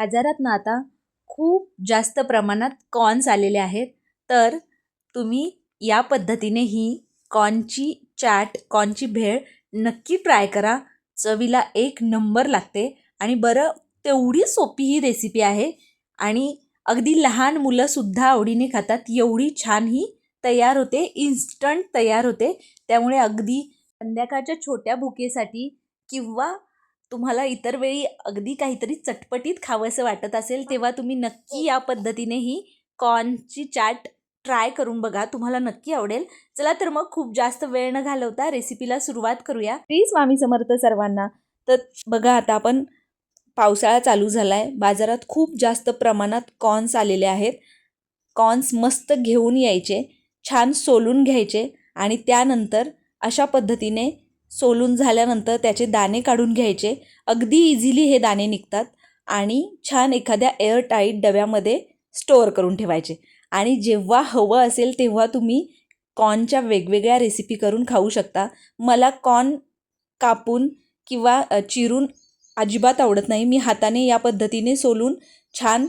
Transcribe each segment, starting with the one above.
आजारात ना आता खूप जास्त प्रमाणात कॉन्स आलेले आहेत. तर तुम्ही या पद्धतीने ही कॉर्नची चाट कॉर्नची भेळ नक्की ट्राय करा. चवीला एक नंबर लागते आणि बरं तेवढी सोपी ही रेसिपी आहे आणि अगदी लहान मुलंसुद्धा आवडीने खातात. एवढी छान ही तयार होते इन्स्टंट तयार होते. त्यामुळे अगदी संध्याकाळच्या छोट्या भुकेसाठी किंवा तुम्हाला इतर वेळी अगदी काहीतरी चटपटीत खावंसं वाटत असेल तेव्हा तुम्ही नक्की या पद्धतीने ही कॉर्नची चाट ट्राय करून बघा तुम्हाला नक्की आवडेल. चला तर मग खूप जास्त वेळ न घालवता रेसिपीला सुरुवात करूया. प्लीज मामी समर्थ सर्वांना. तर बघा आता आपण पावसाळा चालू झाला आहे बाजारात खूप जास्त प्रमाणात कॉर्न्स आलेले आहेत. कॉर्न्स मस्त घेऊन यायचे छान सोलून घ्यायचे आणि त्यानंतर अशा पद्धतीने सोलून झाल्यानंतर त्याचे दाणे काढून घ्यायचे. अगदी इझिली हे दाणे निघतात आणि छान एखाद्या एअरटाईट डब्यामध्ये स्टोअर करून ठेवायचे. आणि जेव्हा हवं असेल तेव्हा तुम्ही कॉर्नच्या वेगवेगळ्या रेसिपी करून खाऊ शकता. मला कॉर्न कापून किंवा चिरून अजिबात आवडत नाही. मी हाताने या पद्धतीने सोलून छान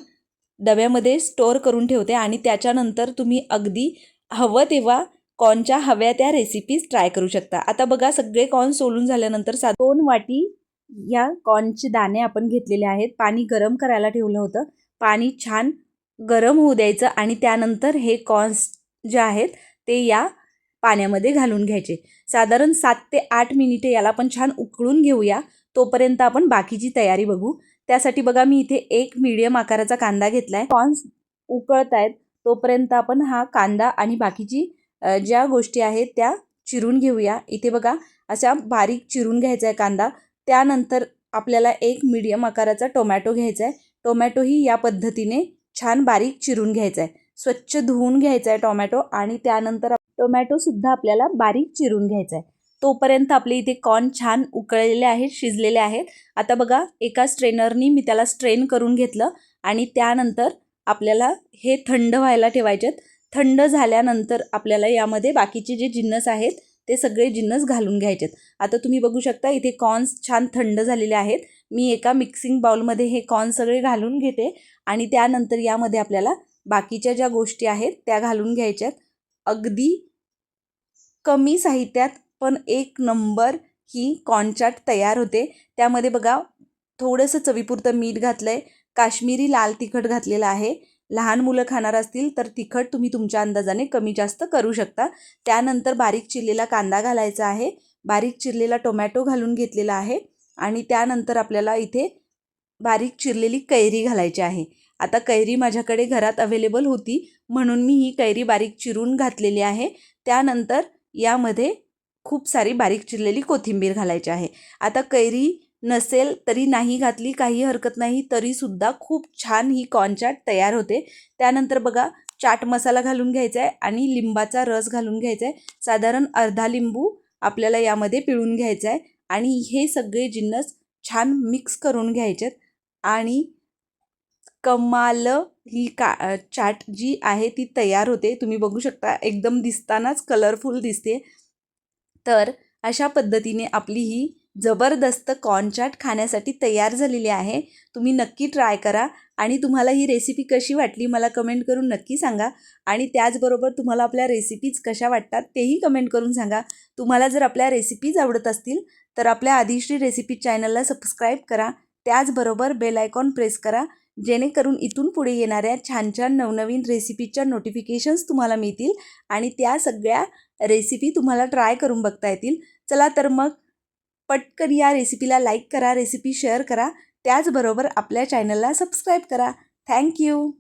डब्यामध्ये स्टोअर करून ठेवते आणि त्याच्यानंतर तुम्ही अगदी हवं तेव्हा कॉर्नच्या हव्या त्या रेसिपीज ट्राय करू शकता. आता बघा सगळे कॉर्न सोलून झाल्यानंतर सा दोन वाटी या कॉर्नचे दाणे आपण घेतलेले आहेत. पाणी गरम करायला ठेवलं होतं. पाणी छान गरम होऊ द्यायचं आणि त्यानंतर हे कॉर्न्स जे आहेत ते या पाण्यामध्ये घालून घ्यायचे. साधारण सात ते आठ मिनिटे याला पण छान उकळून घेऊया. तोपर्यंत आपण बाकीची तयारी बघू. त्यासाठी बघा मी इथे एक मीडियम आकाराचा कांदा घेतला आहे कॉर्न्स उकळत आहेत तोपर्यंत आपण हा कांदा आणि बाकीची ज्या गोष्टी आहेत त्या चिरून घेऊया. इथे बघा अशा बारीक चिरून घ्यायचा आहे कांदा. त्यानंतर आपल्याला एक मीडियम आकाराचा टोमॅटो घ्यायचा आहे टोमॅटोही या पद्धतीने छान बारीक चिरून घ्यायचा आहे स्वच्छ धुवून घ्यायचा आहे टोमॅटो आणि त्यानंतर टोमॅटोसुद्धा आपल्याला बारीक चिरून घ्यायचा आहे तोपर्यंत आपले इथे कॉर्न छान उकळलेले आहेत शिजलेले आहेत. आता बघा एका स्ट्रेनरनी मी त्याला स्ट्रेन करून घेतलं आणि त्यानंतर आपल्याला हे थंड व्हायला ठेवायचे आहेत थंड झाल्यानंतर आपल्याला यामध्ये बाकीचे जे जिन्नस आहेत ते सगळे जिन्नस घालून घ्यायचे आहेत आता तुम्ही बघू शकता इथे कॉर्न्स छान थंड झालेले आहेत. मी एका मिक्सिंग बाउलमध्ये हे कॉर्न सगळे घालून घेते आणि त्यानंतर यामध्ये आपल्याला बाकीच्या ज्या गोष्टी आहेत त्या घालून घ्यायच्यात. अगदी कमी साहित्यात पण एक नंबर ही कॉर्नचाट तयार होते. त्यामध्ये बघा थोडंसं चवीपुरतं मीठ घातलं आहे काश्मीरी लाल तिखट घातलेलं आहे. लहान मुलं खाणार असतील तर तिखट तुम्ही तुमच्या अंदाजाने कमी जास्त करू शकता. त्यानंतर बारीक चिरलेला कांदा घालायचा आहे. बारीक चिरलेला टोमॅटो घालून घेतलेला आहे. आणि त्यानंतर आपल्याला इथे बारीक चिरलेली कैरी घालायची आहे. आता कैरी माझ्याकडे घरात अवेलेबल होती म्हणून मी ही कैरी बारीक चिरून घातलेली आहे. त्यानंतर यामध्ये खूप सारी बारीक चिरलेली कोथिंबीर घालायची आहे. आता कैरी नसेल तरी नाही घातली काही हरकत नाही तरीसुद्धा खूप छान ही कॉर्नचाट तयार होते. त्यानंतर बघा चाट मसाला घालून घ्यायचा आहे आणि लिंबाचा रस घालून घ्यायचा आहे साधारण अर्धा लिंबू आपल्याला यामध्ये पिळून घ्यायचा आहे आणि हे सगळे जिन्नस छान मिक्स करून घ्यायचेत. आणि कमाल ही का चाट जी आहे ती तयार होते. तुम्ही बघू शकता एकदम दिसतानाच कलरफुल दिसते. तर अशा पद्धतीने आपली ही जबरदस्त कॉर्नचाट खाण्यासाठी तयार झालेली आहे. तुम्ही नक्की ट्राय करा आणि तुम्हाला ही रेसिपी कशी वाटली मला कमेंट करून नक्की सांगा. आणि त्याचबरोबर तुम्हाला आपल्या रेसिपीज कशा वाटतात तेही कमेंट करून सांगा. तुम्हाला जर आपल्या रेसिपीज आवडत असतील तर आपल्या आदिश्री रेसिपी चॅनलला सबस्क्राईब करा. त्याचबरोबर बेल आयकॉन प्रेस करा. जेणेकरून इथून पुढे येणाऱ्या छान छान नवनवीन रेसिपीच्या नोटिफिकेशन्स तुम्हाला मिळतील आणि त्या सगळ्या रेसिपी तुम्हाला ट्राय करून बघता येतील. चला तर मग पटकन या रेसिपीला लाईक करा रेसिपी शेअर करा. त्याचबरोबर आपल्या चॅनलला सबस्क्राईब करा. थँक्यू